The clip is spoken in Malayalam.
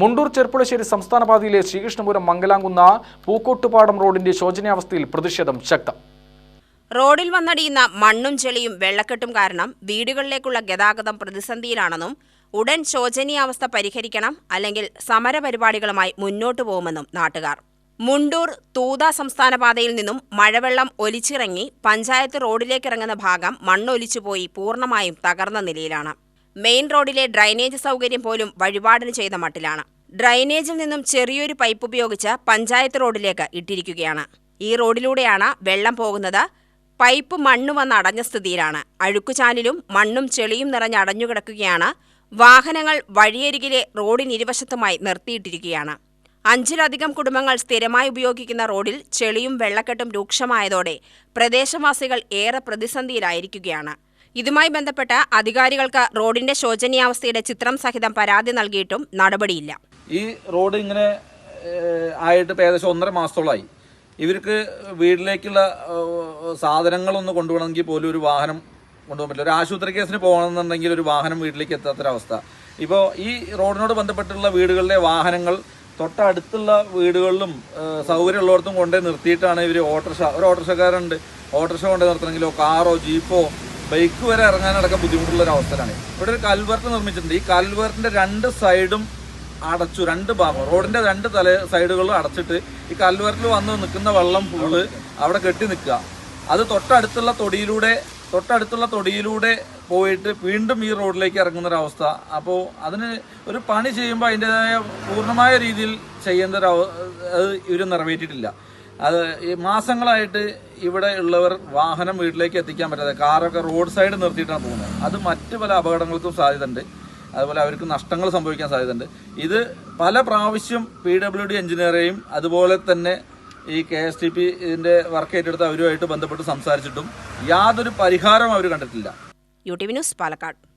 മുണ്ടൂർ ചെർപ്പുളശ്ശേരി സംസ്ഥാന പാതയിലെ ശ്രീകൃഷ്ണപുരം മംഗലാംകുന്ന പൂക്കോട്ടുപാടം റോഡിന്റെ ശോചനീയാവസ്ഥയിൽ പ്രതിഷേധം ശക്തം. റോഡിൽ വന്നടിയുന്ന മണ്ണും ചെളിയും വെള്ളക്കെട്ടും കാരണം വീടുകളിലേക്കുള്ള ഗതാഗതം പ്രതിസന്ധിയിലാണെന്നും ഉടൻ ശോചനീയാവസ്ഥ പരിഹരിക്കണം അല്ലെങ്കിൽ സമരപരിപാടികളുമായി മുന്നോട്ടു പോകുമെന്നും നാട്ടുകാർ. മുണ്ടൂർ തൂത സംസ്ഥാന പാതയിൽ നിന്നും മഴവെള്ളം ഒലിച്ചിറങ്ങി പഞ്ചായത്ത് റോഡിലേക്കിറങ്ങുന്ന ഭാഗം മണ്ണൊലിച്ചുപോയി പൂർണമായും തകർന്ന നിലയിലാണ്. മെയിൻ റോഡിലെ ഡ്രൈനേജ് സൗകര്യം പോലും വഴിപാടിന് ചെയ്ത മട്ടിലാണ്. ഡ്രൈനേജിൽ നിന്നും ചെറിയൊരു പൈപ്പ് ഉപയോഗിച്ച് പഞ്ചായത്ത് റോഡിലേക്ക് ഇട്ടിരിക്കുകയാണ്. ഈ റോഡിലൂടെയാണ് വെള്ളം പോകുന്നത്. പൈപ്പ് മണ്ണ് വന്ന് അടഞ്ഞ സ്ഥിതിയിലാണ്. അഴുക്കുചാലിലും മണ്ണും ചെളിയും നിറഞ്ഞ് അടഞ്ഞുകിടക്കുകയാണ് വാഹനങ്ങൾ വഴിയരികിലെ റോഡിനിരുവശത്തുമായി നിർത്തിയിട്ടിരിക്കുകയാണ്. അഞ്ചിലധികം കുടുംബങ്ങൾ സ്ഥിരമായി ഉപയോഗിക്കുന്ന റോഡിൽ ചെളിയും വെള്ളക്കെട്ടും രൂക്ഷമായതോടെ പ്രദേശവാസികൾ ഏറെ പ്രതിസന്ധിയിലായിരിക്കുകയാണ്. ഇതുമായി ബന്ധപ്പെട്ട് അധികാരികൾക്ക് റോഡിന്റെ ശോചനീയാവസ്ഥയുടെ ചിത്രം സഹിതം പരാതി നൽകിയിട്ടും നടപടിയില്ല. ഈ റോഡ് ഇങ്ങനെ ആയിട്ട് ഏകദേശം ഒന്നര മാസത്തോളമായി ഇവർക്ക് വീട്ടിലേക്കുള്ള സാധനങ്ങളൊന്നും കൊണ്ടുപോകണമെങ്കിൽ പോലും ഒരു വാഹനം കൊണ്ടുപോകാൻ പറ്റില്ല. ഒരു ആശുപത്രി കേസിന് പോകണമെന്നുണ്ടെങ്കിൽ ഒരു വാഹനം വീട്ടിലേക്ക് എത്താത്തൊരവസ്ഥ. ഇപ്പോൾ ഈ റോഡിനോട് ബന്ധപ്പെട്ടുള്ള വീടുകളിലെ വാഹനങ്ങൾ തൊട്ടടുത്തുള്ള വീടുകളിലും ഏഹ്, സൗകര്യമുള്ളിടത്തും കൊണ്ടുപോയി നിർത്തിയിട്ടാണ് ഇവർ ഓട്ടോറിക്ഷ ഒരു ഓട്ടോറിക്ഷക്കാരുണ്ട് ഓട്ടോറിക്ഷ കൊണ്ടുപോയി നിർത്തണമെങ്കിലോ കാറോ ജീപ്പോ ബൈക്ക് വരെ ഇറങ്ങാനടക്കം ബുദ്ധിമുട്ടുള്ള ഒരു അവസ്ഥയിലാണ് ഇവിടെ ഒരു കൽവർട്ട് നിർമ്മിച്ചിട്ടുണ്ട്. ഈ കൽവർട്ടിന്റെ രണ്ട് സൈഡും അടച്ചു രണ്ട് ഭാഗം. റോഡിന്റെ രണ്ട് തല സൈഡുകളും അടച്ചിട്ട് ഈ കൽവർട്ടിൽ വന്ന് നിൽക്കുന്ന വെള്ളം ഫുള്ള് അവിടെ കെട്ടി നിൽക്കുക. അത് തൊട്ടടുത്തുള്ള തൊടിയിലൂടെ തൊട്ടടുത്തുള്ള തൊടിയിലൂടെ പോയിട്ട് വീണ്ടും ഈ റോഡിലേക്ക് ഇറങ്ങുന്ന ഒരു അവസ്ഥ അപ്പോൾ അതിന് ഒരു പണി ചെയ്യുമ്പോൾ അതിന്റെതായ പൂർണമായ രീതിയിൽ ചെയ്യേണ്ട ഒരു അത് ഇവർ നിറവേറ്റിയിട്ടില്ല. അത് ഈ മാസങ്ങളായിട്ട് ഇവിടെ ഉള്ളവർ വാഹനം വീട്ടിലേക്ക് എത്തിക്കാൻ പറ്റാതെ കാറൊക്കെ റോഡ് സൈഡ് നിർത്തിയിട്ടാണ് പോകുന്നത്. അത് മറ്റു പല അപകടങ്ങൾക്കും സാധ്യതയുണ്ട്. അതുപോലെ അവർക്ക് നഷ്ടങ്ങൾ സംഭവിക്കാൻ സാധ്യതയുണ്ട്. ഇത് പല പ്രാവശ്യം പി ഡബ്ല്യു ഡി എഞ്ചിനീയറേയും അതുപോലെ തന്നെ ഈ കെ എസ് ടി പി ഇതിന്റെ വർക്ക് ഏറ്റെടുത്ത അവരുമായിട്ട് ബന്ധപ്പെട്ട് സംസാരിച്ചിട്ടും യാതൊരു പരിഹാരവും അവർ കണ്ടിട്ടില്ല. U T V news Palakkad.